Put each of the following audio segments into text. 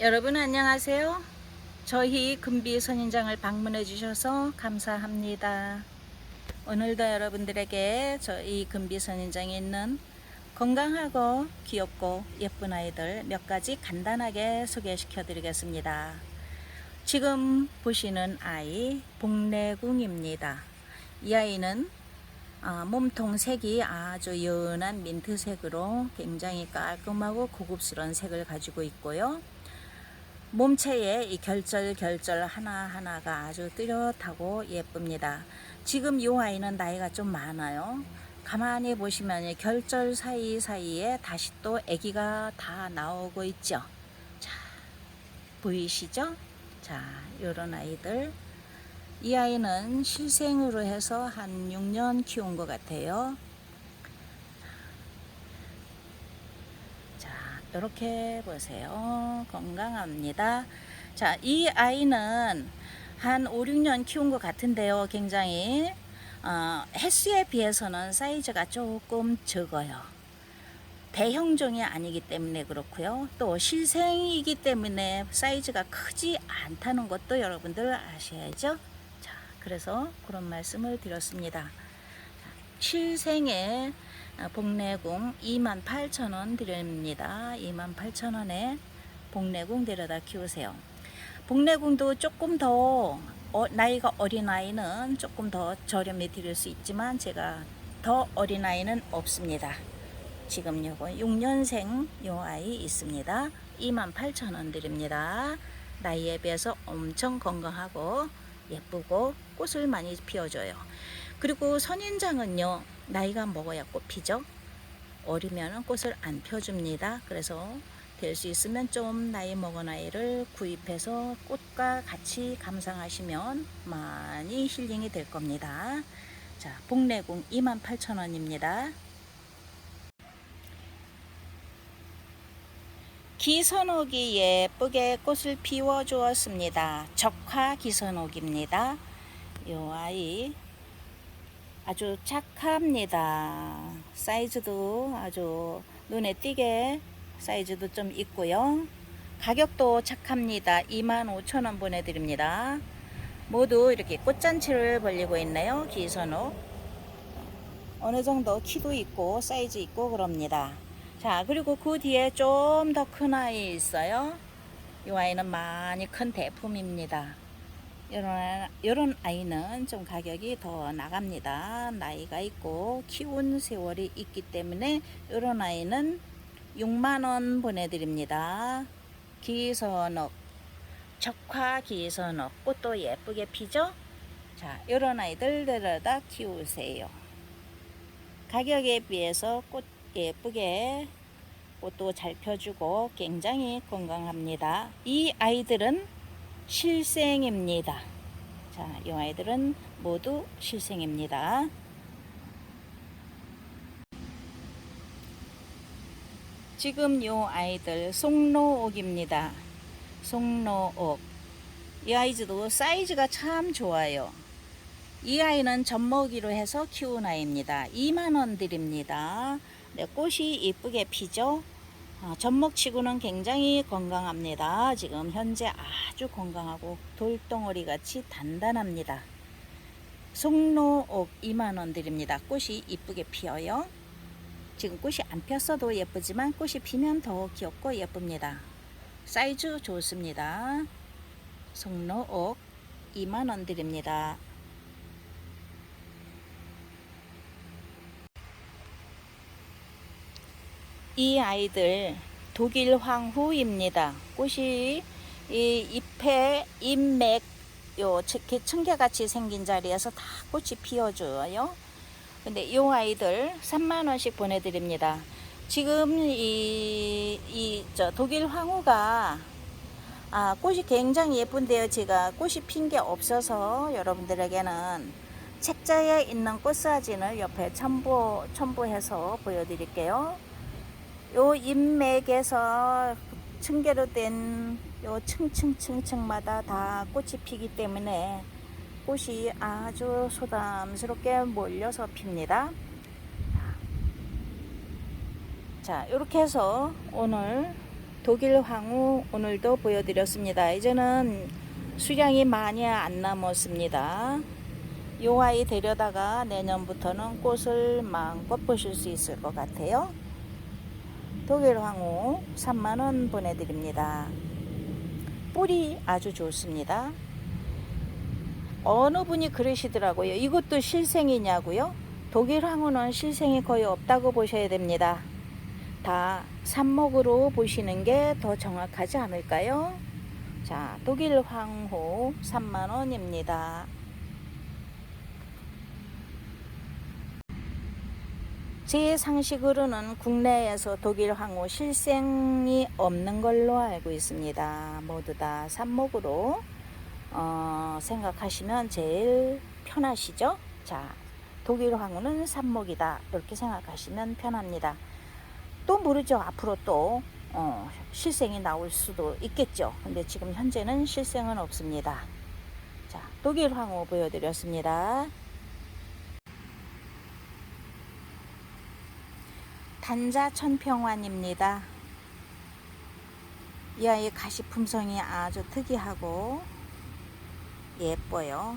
여러분 안녕하세요. 저희 금비 선인장을 방문해 주셔서 감사합니다. 오늘도 여러분들에게 저희 금비 선인장에 있는 건강하고 귀엽고 예쁜 아이들 몇 가지 간단하게 소개시켜 드리겠습니다. 지금 보시는 아이 복내궁입니다. 이 아이는 아, 몸통 색이 아주 연한 민트색으로 굉장히 깔끔하고 고급스러운 색을 가지고 있고요. 몸체의 이 결절 결절 하나하나가 아주 뚜렷하고 예쁩니다. 지금 이 아이는 나이가 좀 많아요. 가만히 보시면 이 결절 사이사이에 다시 또 아기가 다 나오고 있죠. 자, 보이시죠? 자, 요런 아이들. 이 아이는 실생으로 해서 한 6년 키운 것 같아요. 자, 이렇게 보세요. 건강합니다. 자, 이 아이는 한 5, 6년 키운 것 같은데요. 굉장히 어, 횟수에 비해서는 사이즈가 조금 적어요. 대형종이 아니기 때문에 그렇고요. 또 실생이기 때문에 사이즈가 크지 않다는 것도 여러분들 아셔야죠. 자, 그래서 그런 말씀을 드렸습니다. 실생의 복내궁 28,000원 드립니다. 28,000원에 복내궁 데려다 키우세요. 복내궁도 조금 더 어, 나이가 어린 아이는 조금 더 저렴히 드릴 수 있지만 제가 더 어린 아이는 없습니다. 지금 요거 6년생 요 아이 있습니다. 28,000원 드립니다. 나이에 비해서 엄청 건강하고 예쁘고 꽃을 많이 피워줘요. 그리고 선인장은요, 나이가 먹어야 꽃 피죠. 어리면 꽃을 안 펴줍니다. 그래서 될 수 있으면 좀 나이 먹은 아이를 구입해서 꽃과 같이 감상하시면 많이 힐링이 될 겁니다. 자, 복내궁 28,000원입니다. 기선옥이 예쁘게 꽃을 피워 주었습니다. 적화 기선옥입니다. 요 아이 아주 착합니다. 사이즈도 아주 눈에 띄게 사이즈도 좀 있고요. 가격도 착합니다. 25,000원 보내드립니다. 모두 이렇게 꽃잔치를 벌리고 있네요. 기선옥. 어느 정도 키도 있고 사이즈 있고 그럽니다. 자, 그리고 그 뒤에 좀 더 큰 아이 있어요. 이 아이는 많이 큰 대품입니다. 이런, 이런 아이는 좀 가격이 더 나갑니다. 나이가 있고 키운 세월이 있기 때문에 이런 아이는 6만원 보내드립니다. 기선옥, 적화 기선옥, 꽃도 예쁘게 피죠? 자, 이런 아이들 데려다 키우세요. 가격에 비해서 꽃 예쁘게 꽃도 잘 펴주고 굉장히 건강합니다. 이 아이들은 실생입니다. 자, 이 아이들은 모두 실생입니다. 지금 요 아이들 송로옥입니다. 송로옥. 이 아이들도 사이즈가 참 좋아요. 이 아이는 젖먹이로 해서 키운 아이입니다. 2만원 드립니다. 네, 꽃이 이쁘게 피죠. 어, 젖먹치고는 굉장히 건강합니다. 지금 현재 아주 건강하고 돌덩어리 같이 단단합니다. 송로옥 2만원 드립니다. 꽃이 이쁘게 피어요. 지금 꽃이 안 폈어도 예쁘지만 꽃이 피면 더 귀엽고 예쁩니다. 사이즈 좋습니다. 송로옥 2만원 드립니다. 이 아이들 독일 황후입니다. 꽃이 이 잎에 잎맥 요 청개같이 생긴 자리에서 다 꽃이 피어줘요. 근데 이 아이들 3만 원씩 보내드립니다. 지금 이 이 저 독일 황후가 아 꽃이 굉장히 예쁜데요. 제가 꽃이 핀 게 없어서 여러분들에게는 책자에 있는 꽃 사진을 옆에 첨부 첨부해서 보여드릴게요. 요 인맥에서 층계로 된 요 층층층층마다 다 꽃이 피기 때문에 꽃이 아주 소담스럽게 몰려서 핍니다. 자, 이렇게 해서 오늘 독일 황후 오늘도 보여드렸습니다. 이제는 수량이 많이 안 남았습니다. 요 아이 데려다가 내년부터는 꽃을 마음껏 보실 수 있을 것 같아요. 독일 황후 3만원 보내드립니다. 뿌리 아주 좋습니다. 어느 분이 그러시더라고요. 이것도 실생이냐고요? 독일 황후는 실생이 거의 없다고 보셔야 됩니다. 다 삽목으로 보시는 게 더 정확하지 않을까요? 자, 독일 황후 3만원입니다. 제 상식으로는 국내에서 독일 황후 실생이 없는 걸로 알고 있습니다. 모두 다 삽목으로 어, 생각하시면 제일 편하시죠? 자, 독일 황후는 삽목이다. 이렇게 생각하시면 편합니다. 또 모르죠. 앞으로 또 어, 실생이 나올 수도 있겠죠. 근데 지금 현재는 실생은 없습니다. 자, 독일 황후 보여드렸습니다. 단자 천평환입니다. 이 아이 가시 품성이 아주 특이하고 예뻐요.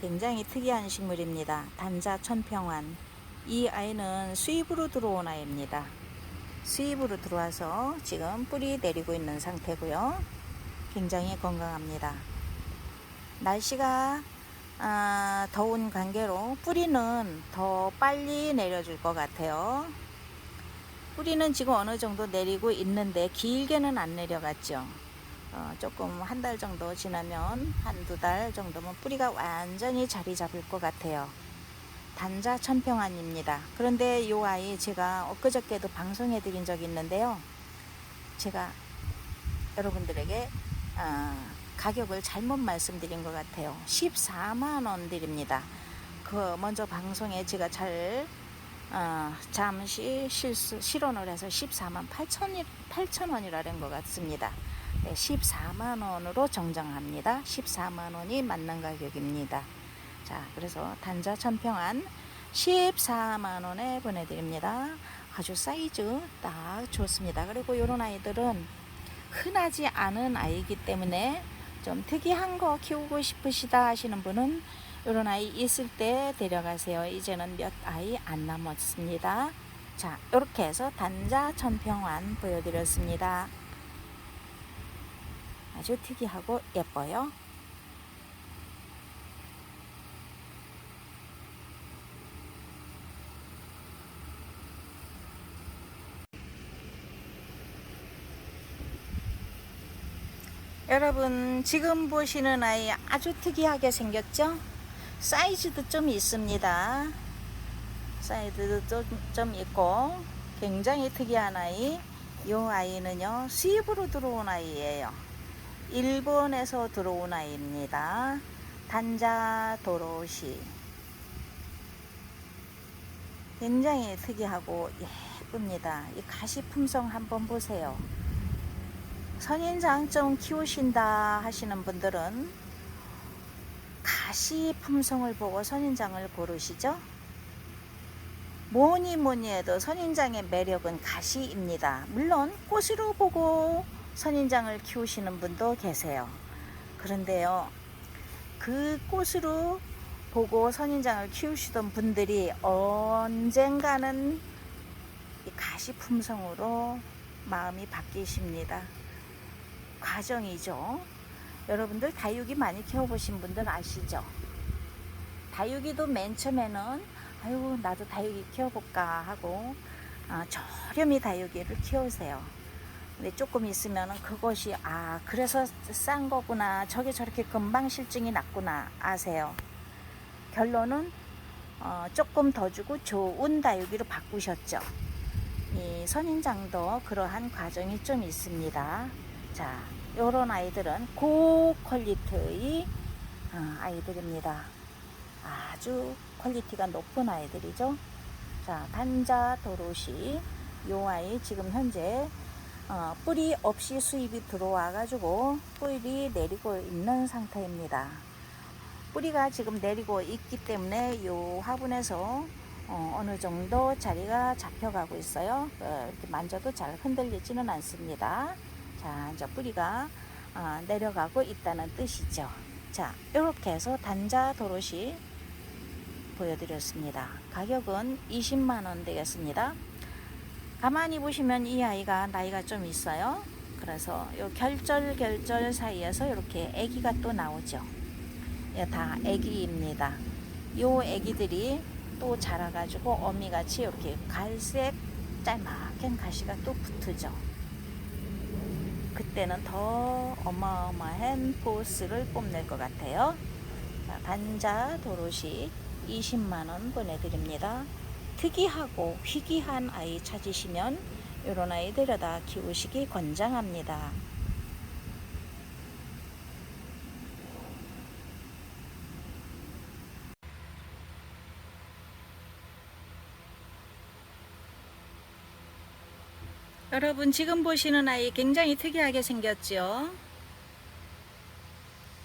굉장히 특이한 식물입니다. 단자 천평환. 이 아이는 수입으로 들어온 아이입니다. 수입으로 들어와서 지금 뿌리 내리고 있는 상태고요. 굉장히 건강합니다. 날씨가 아, 더운 관계로 뿌리는 더 빨리 내려줄 것 같아요. 뿌리는 지금 어느 정도 내리고 있는데 길게는 안 내려갔죠. 어, 조금 한 달 정도 지나면 한 두 달 정도면 뿌리가 완전히 자리 잡을 것 같아요. 단자 천평안입니다. 그런데 이 아이 제가 엊그저께도 방송해 드린 적이 있는데요. 제가 여러분들에게 어, 가격을 잘못 말씀드린 것 같아요. 14만 원 드립니다. 그 먼저 방송에 제가 잘 어, 잠시 실수 실언을 해서 14만 8천 8천 원이라는 것 같습니다. 네, 14만 원으로 정정합니다. 14만 원이 맞는 가격입니다. 자, 그래서 단자 천평안 14만 원에 보내드립니다. 아주 사이즈 딱 좋습니다. 그리고 이런 아이들은 흔하지 않은 아이이기 때문에 좀 특이한 거 키우고 싶으시다 하시는 분은 이런 아이 있을 때 데려가세요. 이제는 몇 아이 안 남았습니다. 자, 이렇게 해서 단자 천평환 보여드렸습니다. 아주 특이하고 예뻐요. 여러분 지금 보시는 아이 아주 특이하게 생겼죠? 사이즈도 좀 있습니다. 사이즈도 좀, 좀 있고 굉장히 특이한 아이. 이 아이는요 수입으로 들어온 아이예요. 일본에서 들어온 아이입니다. 단자 도로시. 굉장히 특이하고 예쁩니다. 이 가시 품성 한번 보세요. 선인장 좀 키우신다 하시는 분들은 가시 품성을 보고 선인장을 고르시죠. 뭐니 뭐니 해도 선인장의 매력은 가시입니다. 물론 꽃으로 보고 선인장을 키우시는 분도 계세요. 그런데요, 그 꽃으로 보고 선인장을 키우시던 분들이 언젠가는 이 가시 품성으로 마음이 바뀌십니다. 과정이죠. 여러분들 다육이 많이 키워보신 분들 아시죠? 다육이도 맨 처음에는 아유 나도 다육이 키워볼까 하고 아, 저렴이 다육이를 키우세요. 근데 조금 있으면은 그것이 아 그래서 싼 거구나 저게 저렇게 금방 실증이 났구나 아세요. 결론은 어, 조금 더 주고 좋은 다육이로 바꾸셨죠. 이 선인장도 그러한 과정이 좀 있습니다. 자, 요런 아이들은 고 퀄리티의 어, 아이들입니다. 아주 퀄리티가 높은 아이들이죠. 자, 단자 도로시 요 아이 지금 현재 어, 뿌리 없이 수입이 들어와 가지고 뿌리 내리고 있는 상태입니다. 뿌리가 지금 내리고 있기 때문에 요 화분에서 어, 느 정도 자리가 잡혀가고 있어요. 어, 이렇게 만져도 잘 흔들리지는 않습니다. 자, 이제 뿌리가 어, 내려가고 있다는 뜻이죠. 자, 이렇게 해서 단자 도로시 보여드렸습니다. 가격은 20만 원 되겠습니다. 가만히 보시면 이 아이가 나이가 좀 있어요. 그래서 요 결절 결절 사이에서 이렇게 아기가 또 나오죠. 예, 다 아기입니다. 요 아기들이 또 자라가지고 어미같이 이렇게 갈색 짤막한 가시가 또 붙으죠. 그때는 더 어마어마한 보스를 뽐낼 것 같아요. 자, 단자 도로시 20만원 보내드립니다. 특이하고 희귀한 아이 찾으시면 이런 아이 데려다 키우시기 권장합니다. 여러분 지금 보시는 아이 굉장히 특이하게 생겼죠?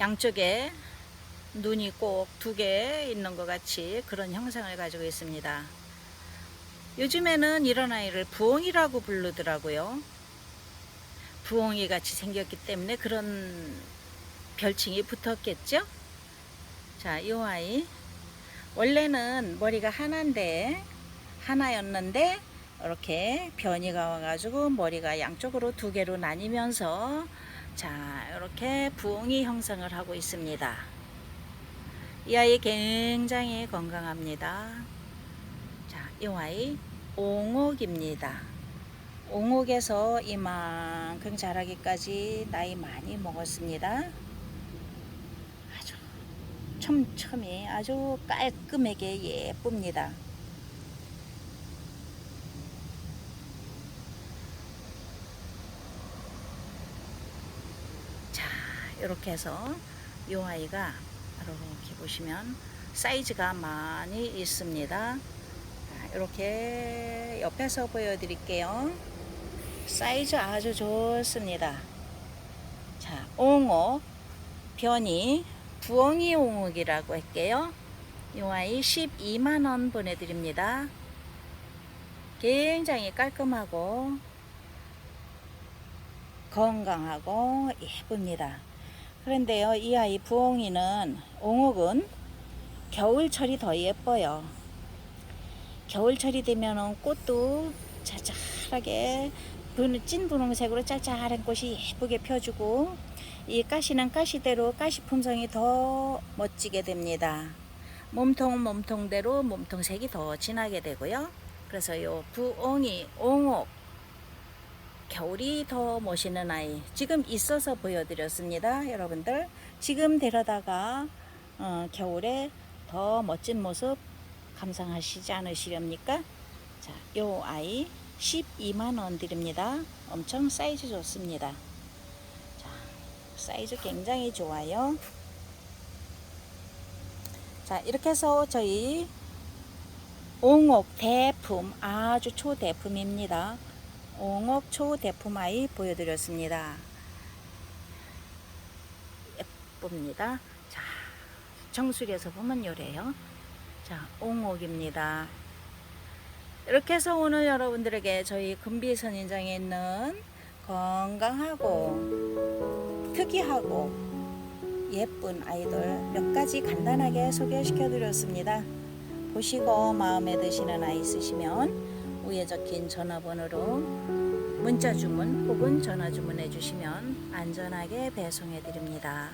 양쪽에 눈이 꼭 두 개 있는 것 같이 그런 형상을 가지고 있습니다. 요즘에는 이런 아이를 부엉이라고 부르더라고요. 부엉이 같이 생겼기 때문에 그런 별칭이 붙었겠죠? 자, 이 아이 원래는 머리가 하나인데 하나였는데 이렇게 변이가 와가지고 머리가 양쪽으로 두 개로 나뉘면서 자 이렇게 부엉이 형상을 하고 있습니다. 이 아이 굉장히 건강합니다. 자, 이 아이 옹옥입니다. 옹옥에서 이만큼 자라기까지 나이 많이 먹었습니다. 아주 촘촘히 아주 깔끔하게 예쁩니다. 자, 이렇게 해서 이 아이가 이렇게 보시면 사이즈가 많이 있습니다. 자, 이렇게 옆에서 보여드릴게요. 사이즈 아주 좋습니다. 자, 옹옥, 변이, 부엉이 옹옥이라고 할게요. 이 아이 12만원 보내드립니다. 굉장히 깔끔하고 건강하고 예쁩니다. 그런데요, 이 아이 부엉이는 옹옥은 겨울철이 더 예뻐요. 겨울철이 되면은 꽃도 자잘하게 분- 찐 분홍색으로 짤짤한 꽃이 예쁘게 펴주고 이 가시는 가시대로 가시 품성이 더 멋지게 됩니다. 몸통 몸통대로 몸통색이 더 진하게 되고요. 그래서 요 부엉이 옹옥 겨울이 더 멋있는 아이 지금 있어서 보여드렸습니다 여러분들. 지금 데려다가 어, 겨울에 더 멋진 모습 감상하시지 않으시렵니까? 자, 요 아이 12만원 드립니다. 엄청 사이즈 좋습니다. 자, 사이즈 굉장히 좋아요. 자 이렇게 해서 저희 옹옥 대품 아주 초대품입니다 옹옥 초대품 아이 보여드렸습니다. 예쁩니다. 자, 정수리에서 보면 요래요. 자, 옹옥입니다. 이렇게 해서 오늘 여러분들에게 저희 금비선인장에 있는 건강하고 특이하고 예쁜 아이돌 몇 가지 간단하게 소개시켜 드렸습니다. 보시고 마음에 드시는 아이 있으시면 위에 적힌 전화번호로 문자 주문 혹은 전화 주문해 주시면 안전하게 배송해 드립니다.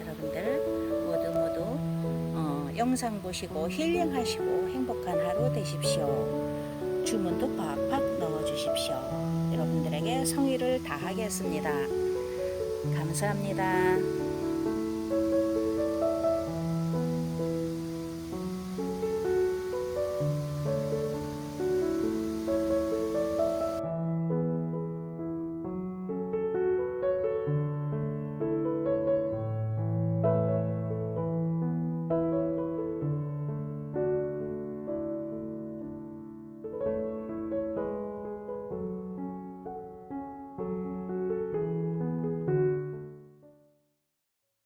여러분들 모두 모두 어, 영상 보시고 힐링하시고 행복한 하루 되십시오. 주문도 팍팍 넣어 주십시오. 여러분들에게 성의를 다하겠습니다. 감사합니다.